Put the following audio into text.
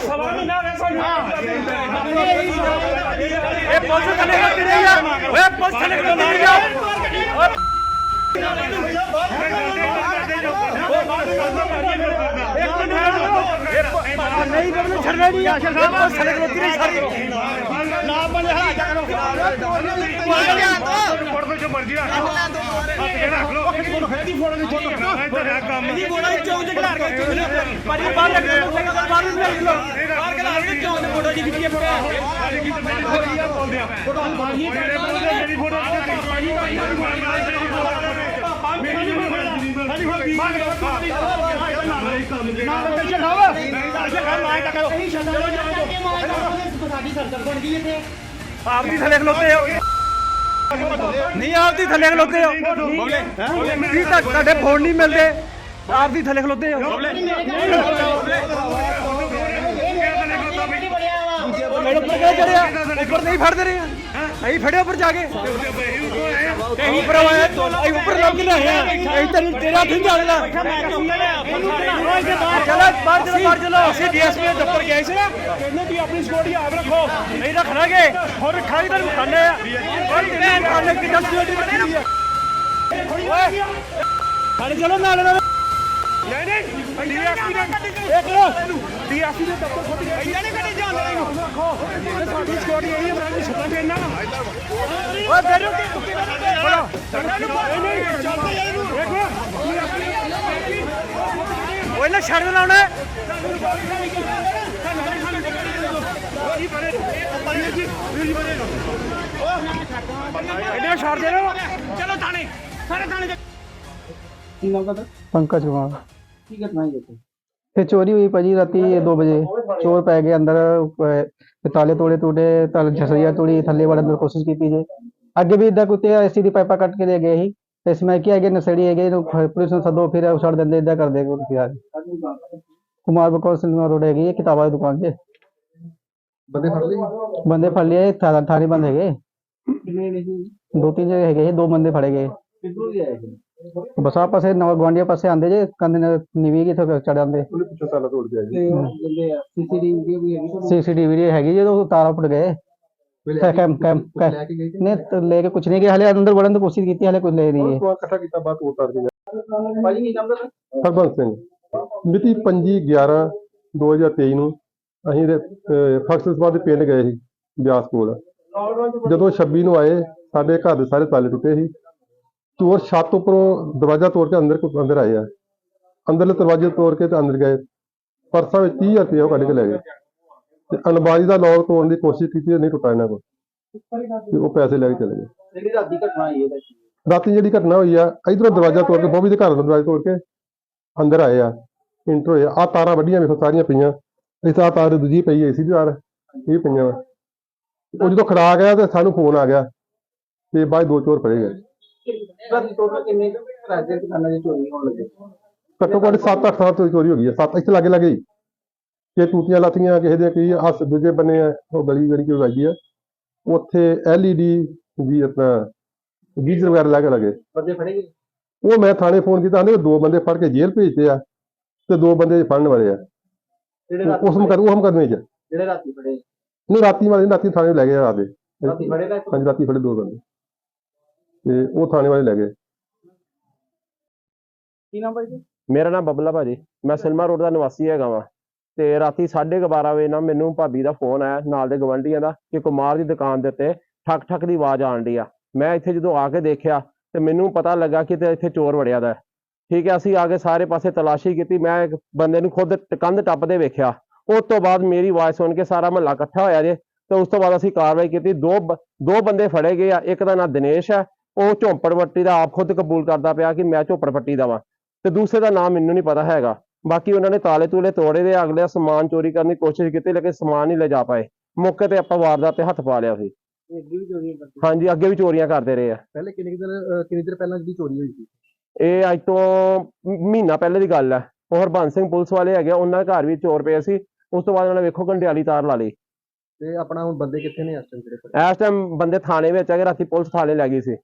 ਸਵਾ ਮਹੀਨਾ ਹੋ ਗਿਆ ਸਾਨੂੰ ਇਹ ਪੁਲਿਸ ਥੱਲੇ ਕਿਉਂ ਨਹੀਂ ਆ ਓਏ ਪੁਲਿਸ ਥੱਲੇ ਕਿਉਂ ਨਹੀਂ ਆ ਨਹੀਂ ਬਬਲੂ ਛੱਡਣਾ ਨਹੀਂ ਆ ਪੁਲਿਸ ਥੱਲੇ ਕਿਉਂ ਨਹੀਂ ਸਾਰੀ ਨਾ ਬਣੇ ਹਾਂ ਜਾ ਕਰੋ ਫੋੜ ਦੋ ਜੋ ਮਰਜ਼ੀ ਰੱਖ ਲਓ ਇਹ ਰੱਖ ਲਓ ਇਹਦੀ ਫੋੜ ਦੀ ਫੋਟੋ ਇਹਦਾ ਕੰਮ ਇਹਦੀ ਫੋਟੋ ਚੌਂਕ ਤੇ ਖਿਲਾਰ ਕੇ ਭਾਜੀ ਬਾਹਰ ਲੱਗ ਜਾਓ ਬਾਹਰ ਨੂੰ ਲੈ ਲਓ ਬਾਹਰ ਖਿਲਾਰ ਕੇ ਚੌਂਕ ਤੇ ਫੋਟੋ ਜੀ ਖਿੱਚੀਏ ਫੋਟੋ ਮੇਰੇ ਬੰਦੇ ਮੇਰੀ ਫੋਟੋ ਭਾਜੀ ਸਾਡੀ ਫੋਟੋ ਵੀ ਨਾ ਨਾ ਨਾ ਥੱਲੇ ਖਲੋਤੇ ਹੋ ਨਹੀਂ ਆਪਦੀ ਥੱਲੇ ਖਲੋਤੇ ਹੋ। ਨਹੀਂ ਤਾਂ ਤੁਹਾਡੇ ਫੋਨ ਨਹੀਂ ਮਿਲਦੇ? ਆਪਦੀ ਥੱਲੇ ਖਲੋਤੇ ਹੋ। ਉੱਪਰ ਕਿਹੜਾ ਚੜਿਆ ਉੱਪਰ ਨਹੀਂ ਫੜਦੇ ਰਹੇ ਅਸੀਂ ਫੜੇ ਉੱਪਰ ਜਾ ਕੇ। ਅਸੀਂ ਉੱਪਰ ਆਏ ਲੱਗ ਕੇ ਰਹੇ ਆ? ਅਸੀਂ ਤੈਨੂੰ ਤੇਰਾ ਦਿਨ ਜਾਣਦਾ ਚਲੋ ਬਾਹਰ ਚਲੋ ਬਾਹਰ ਚਲੋ। ਅਸੀਂ ਡੀਐਸਪੀ ਦੇ ਦਫ਼ਤਰ ਗਏ ਸੀ ਨਾ। ਕਹਿੰਦੇ ਵੀ ਆਪਣੀ ਸਿਕਿਉਰਿਟੀ ਆਪ ਰੱਖੋ। ਨਹੀਂ ਰੱਖਣਾਗੇ। ਹੋਰ ਰੱਖਾਂਗੇ ਤਾਂ ਖਾਣੇ ਆ। ਓਏ ਤੇਰੇ ਖਾਣੇ ਕਿੱਦਾਂ ਸਿਕਿਉਰਿਟੀ ਰੱਖੀ ਆ। ਓਏ। ਸਾਡੇ ਚਲੋ ਨਾਲ ਨਾਲ। ਨਹੀਂ ਨਹੀਂ। ਡੀਐਸਪੀ ਨੇ ਇੱਕ ਡੀਐਸਪੀ ਦੇ ਦਫ਼ਤਰ ਖੁੱਦ ਗਏ ਸੀ ਨਹੀਂ ਕੱਢੀ ਜਾਂਦੇ ਨੇ ਰੱਖੋ ਸਾਡੀ ਸਿਕਿਉਰਿਟੀ ਇਹੀ ਬਣਾ ਕੇ ਛੱਡਾਂਗੇ ਇਹਨਾਂ ਓਏ ਬੈਠੋ ਕਿ ਕੁੱਤੇ ਬੈਠੋ ਓਏ ਨਾ ਛੱਡ ਲਾਉਣਾ। ਇਹਨੇ ਛੱਡ ਦੇ ਚਲੋ ਥਾਣੇ ਸਾਰੇ ਥਾਣੇ ਕੀ ਨਾਮ ਤੁਹਾਡਾ? ਪੰਕਜ ਕੁਮਾਰ। ਕੀ ਘਟਨਾ ਹੋਈ ਇੱਥੇ? ਤੇ ਚੋਰੀ ਹੋਈ ਭਾਜੀ ਰਾਤੀ 2 ਵਜੇ। ਚੋਰ ਪੈ ਗਏ ਅੰਦਰ ਤਾਲੇ ਤੋੜੇ ਟੂਟੇ ਤਾਲੇ ਛਸਰੀਆ ਤੋੜੀ ਥੱਲੇ ਵੜਨ ਦੀ ਕੋਸ਼ਿਸ਼ ਕੀਤੀ ਜੇ। ਅੱਗੇ ਵੀ ਇਦਾਂ ਕੁੱਤੇ ਐਸੀ ਦੀ ਪਾਈਪਾਂ ਕੱਟ ਕੇ ਦੇ ਗਏ ਸੀ। ਤੇ ਸਮੈਕੀ ਹੈਗੇ ਨਸੜੀ ਹੈਗੇ ਇਹਨੂੰ ਪੁਲਿਸ ਨੂੰ ਸੱਦੋ ਫਿਰ ਉਹ ਛੱਡ ਦਿੰਦੇ ਇਦਾਂ ਕਰਦੇ ਕੋਈ ਫਿਆਰ ਕੁਮਾਰ ਬਕੌਰ ਸਿੰਘ ਰੋਡ ਹੈਗੀ ਹੈ ਕਿਤਾਬਾਂ ਦੀ ਦੁਕਾਨ 'ਚ। ਬੰਦੇ ਫੜ ਲਏ? ਬੰਦੇ ਫੜ ਲਏ ਥਾ- ਥਾਣੇ ਬੰਦ ਹੈਗੇ। ਕਿੰਨੇ ਨੇ ਜੀ? ਦੋ ਤਿੰਨ ਜਗ੍ਹਾ ਹੈਗੇ ਸੀ, ਦੋ ਬੰਦੇ ਫੜੇ ਗਏ। ਕਿੱਥੋਂ ਦੀ ਆਏ ਜੀ? ਬਸ ਆ ਪਾਸੇ ਨਵਾਂ ਗਵਾਂਡੀਆ ਪਾਸੇ ਆਂਦੇ ਜੇ ਕੰਨ ਨਿਵੀ ਕਿਥੋਂ ਚੜ ਜਾਂਦੇ। ਉਹਨੇ ਪਿੱਛੋਂ ਤਾਲਾ ਤੋੜ ਕੇ ਆਏ ਤੇ ਉਹ ਕਹਿੰਦੇ ਆ ਸੀਸੀਟੀਵੀ ਵੀ ਹੈਗੀ ਤੁਹਾਡੇ ਸੀਸੀਟੀਵੀ ਹੈਗੀ ਜਦੋਂ ਤਾਰਾ ਉੱਡ ਗਏ। ਕੈਮ ਕੈਮ ਕੈਮ ਕੁਛ ਲੈ ਕੇ ਗਏ ਸੀ ਨੇ ਤੇ ਲੈ ਕੇ ਕੁਛ ਨਹੀਂ ਗਿਆ ਹਲੇ ਅੰਦਰ ਵੜਨ ਦੀ ਕੋਸ਼ਿਸ਼ ਕੀਤੀ ਹਲੇ ਕੁਝ ਲੈ ਨਹੀਂ ਹੈ ਉਹ ਇਕੱਠਾ ਕੀਤਾ ਬਾਅਦ ਤੋੜ ਤਾੜ ਕੇ ਭਾਜੀ ਕੀ ਨਾਮ ਦਾ ਹਰਬੰਸ ਸਿੰਘ। ਮਿਤੀ 25 11 2023 ਨੂੰ ਅਸੀਂ ਦੇ ਫਕਸ ਸਵਾਦ ਦੇ ਪਿੰਡ ਗਏ ਸੀ ਬਿਆਸ ਕੋਲ। ਜਦੋਂ 26 ਨੂੰ ਆਏ ਸਾਡੇ ਘਰ ਦੇ ਸਾਰੇ ਤਾਲੇ ਟੁੱਟੇ ਸੀ। ਚੋਰ ਛੱਤ ਉੱਪਰੋਂ ਦਰਵਾਜ਼ਾ ਤੋੜ ਕੇ ਅੰਦਰ ਕੋ ਅੰਦਰ ਆਏ ਆ। ਅੰਦਰਲੇ ਦਰਵਾਜ਼ੇ ਤੋੜ ਕੇ ਤੇ ਅੰਦਰ ਗਏ। ਪਰਸਾਂ ਵਿੱਚ 30000 ਰੁਪਏ ਉਹ ਕੱਢ ਕੇ ਲੈ ਗਏ। ਤੇ ਅਲਮਾਰੀ ਦਾ ਲੋਕ ਤੋੜਨ ਦੀ ਕੋਸ਼ਿਸ਼ ਕੀਤੀ ਨਹੀਂ ਟੁੱਟਾ ਇਹਨਾਂ ਕੋਲ। ਤੇ ਉਹ ਪੈਸੇ ਲੈ ਕੇ ਚਲੇ ਗਏ। ਜਿਹੜੀ ਰਾਤੀ ਘਟਨਾ ਹੋਈ ਹੈ ਰਾਤੀ ਜਿਹੜੀ ਘਟਨਾ ਹੋਈ ਆ ਇਧਰੋਂ ਦਰਵਾਜ਼ਾ ਤੋੜ ਕੇ ਬੋਬੀ ਦੇ ਘਰ ਦਾ ਦਰਵਾਜ਼ਾ ਤੋੜ ਕੇ ਅੰਦਰ ਆਏ ਆ ਇੰਟਰ ਹੋਏ ਆ। ਤਾਰਾਂ ਵੱਡੀਆਂ ਵੇਖੋ ਸਾਰੀਆਂ ਪਈਆਂ। ਇਸ ਆ ਤਾਰ ਦੂਜੀ ਪਈ ਐ ਸੀ ਦੀ ਤਾਰ ਇਹ ਪਈਆਂ ਵਾ। ਉਹ ਜਦੋਂ ਖੜਾ ਗਿਆ ਤੇ ਸਾਨੂੰ ਫੋਨ ਆ ਗਿਆ ਤੇ ਬਾਅਦ ਦੋ ਚੋਰ ਫੜੇ ਗਏ। ਰਾਤੀ ਟੋਟਲ ਕਿੰਨੇ ਰਾਜੇ ਦੁਕਾਨਾਂ 'ਚ ਚੋਰੀ ਹੋਣ ਲੱਗੇ? ਘੱਟੋ ਘੱਟ 7-8 ਸਾਲ ਤੋਂ ਚੋਰੀ ਹੋ ਗਈ ਆ। ਸੱਤ ਇੱਥੇ ਲਾਗੇ ਲੱਗੇ ਹੀ। ਕਿ ਟੂਟੀਆਂ ਲਾਤੀਆਂ ਕਿਸੇ ਦੇ ਕੀ ਹੱਸ ਦੂਜੇ ਬੰਨੇ ਆ ਉਹ ਗਲੀ ਜਿਹੜੀ ਕੋਈ ਵੱਜੀ ਆ ਉੱਥੇ ਐਲਈਡੀ ਵੀ ਆਪਣਾ ਗੀਜ਼ਰ ਵਗੈਰਾ ਲੱਗੇ ਲੱਗੇ। ਬੰਦੇ ਫੜੇ ਗਏ? ਉਹ ਮੈਂ ਥਾਣੇ ਫੋਨ ਕੀਤਾ ਆਂਦੇ ਦੋ ਬੰਦੇ ਫੜ ਕੇ ਜੇਲ੍ਹ ਭੇਜਤੇ ਆ ਤੇ ਦੋ ਬੰਦੇ ਫੜਨ ਵਾਲੇ ਆ। ਜਿਹੜੇ ਰਾਤੀ ਉਸ ਮੁਕਰ ਉਹ ਮੁਕਦਮੇ ਚ। ਜਿਹੜੇ ਰਾਤੀ ਫੜੇ ਨਹੀਂ ਰਾਤੀ ਵਾਲੇ ਨੀ, ਰਾਤੀ ਥਾਣੇ ਲੈ ਗਏ ਰਾਤ ਦੇ ਰਾਤੀ ਫੜੇ ਗਏ? ਹਾਂਜੀ ਰਾਤੀ ਫੜੇ ਦੋ ਬੰਦੇ। ਤੇ ਉਹ ਥਾਣੇ ਵਾਲੇ ਲੈ ਗਏ। ਕੀ ਨਾਮ ਭਾਈ ਜੀ? ਮੇਰਾ ਨਾਮ ਬਬਲਾ ਭਾਜੀ। ਮੈਂ ਸਿਲਮਾ ਰੋਡ ਦਾ ਨਿਵਾਸੀ ਹੈਗਾ ਵਾਂ। ਤੇ ਰਾਤੀ 12:30 ਵਜੇ ਨਾ ਮੈਨੂੰ ਭਾਬੀ ਦਾ ਫੋਨ ਆਇਆ ਨਾਲ ਦੇ ਗਵੰਡੀਆਂ ਦਾ ਕਿ ਕੁਮਾਰ ਦੀ ਦੁਕਾਨ ਦੇ ਉੱਤੇ ਠੱਕ ਠੱਕ ਦੀ ਆਵਾਜ਼ ਆਣ ਡਈ ਆ। ਮੈਂ ਇੱਥੇ ਜਦੋਂ ਆ ਕੇ ਦੇਖਿਆ ਤੇ ਮੈਨੂੰ ਪਤਾ ਲੱਗਾ ਕਿ ਤੇ ਇੱਥੇ ਚੋਰ ਵੜਿਆ ਦਾ। ਠੀਕ ਹੈ ਅਸੀਂ ਆ ਕੇ ਸਾਰੇ ਪਾਸੇ ਤਲਾਸ਼ੀ ਕੀਤੀ। ਮੈਂ ਇੱਕ ਬੰਦੇ ਨੂੰ ਖੁਦ ਕੰਧ ਟੱਪਦੇ ਵੇਖਿਆ। ਉਸ ਤੋਂ ਬਾਅਦ ਮੇਰੀ ਆਵਾਜ਼ ਸੁਣ ਕੇ ਸਾਰਾ ਮਹੱਲਾ ਇਕੱਠਾ ਹੋਇਆ ਜੇ। ਤੇ ਉਸ ਤੋਂ ਬਾਅਦ ਅਸੀਂ ਕਾਰਵਾਈ ਕੀਤੀ। ਦੋ ਬ- ਦੋ ਬੰਦੇ ਫੜੇ ਗਏ ਆ। ਇੱਕ ਦਾ ਨਾਂ ਦਿਨੇਸ਼ ਹੈ ਉਹ ਝੋਂਪੜ ਪੱਟੀ ਦਾ ਆਪ ਖੁਦ ਕਬੂਲ ਕਰਦਾ ਪਿਆ ਕਿ ਮੈਂ ਝੋਪੜ ਪੱਟੀ ਦਾ ਵਾਂ। ਤੇ ਦੂਸਰੇ ਦਾ ਨਾਮ ਮੈਨੂੰ ਨਹੀਂ ਪਤਾ ਹੈਗਾ। ਬਾਕੀ ਉਹਨਾਂ ਨੇ ਤਾਲੇ ਤੂਲੇ ਤੋੜੇ ਦੇ ਅਗਲੇ ਸਮਾਨ ਚੋਰੀ ਕਰਨ ਦੀ ਕੋਸ਼ਿਸ਼ ਕੀਤੀ ਲੇਕਿਨ ਸਮਾਨ ਨਹੀਂ ਲੈ ਜਾ ਪਾਏ। ਮੌਕੇ ਤੇ ਆਪਾਂ ਵਾਰਦਾਤ ਤੇ ਹੱਥ ਪਾ ਲਿਆ ਸੀ। ਅੱਗੇ ਵੀ ਕਰਦੇ ਹਾਂਜੀ ਅੱਗੇ ਵੀ ਚੋਰੀਆਂ ਕਰਦੇ ਰਹੇ ਆ। ਪਹਿਲੇ ਕਿੰਨੇ ਦਿਨ ਕਿੰਨੀ ਦੇਰ ਪਹਿਲਾਂ ਜਿਹੜੀ ਚੋਰੀ ਹੋਈ ਸੀ? ਇਹ ਅੱਜ ਤੋਂ ਮਹੀਨਾ ਪਹਿਲੇ ਦੀ ਗੱਲ ਹੈ ਉਹ ਹਰਬੰਸ ਸਿੰਘ ਪੁਲਿਸ ਵਾਲੇ ਹੈਗੇ ਉਹਨਾਂ ਦੇ ਘਰ ਵੀ ਚੋਰ ਪਏ ਸੀ। ਉਸ ਤੋਂ ਬਾਅਦ ਉਹਨਾਂ ਨੇ ਵੇਖੋ ਘੰਟਿਆਲੀ ਤਾਰ ਲਾ ਲਈ। ਤੇ ਆਪਣਾ ਹੁਣ ਬੰਦੇ ਕਿੱਥੇ ਨੇ ਇਸ ਟਾਈਮ ਜਿਹੜੇ ਫੜੇ? ਇਸ ਟਾਈਮ ਬੰਦੇ ਥਾਣੇ ਵਿੱਚ ਹੈਗੇ ਰਾਤੀ ਪੁਲਿਸ ਥਾਣੇ ਲੈ ਗਈ ਸੀ।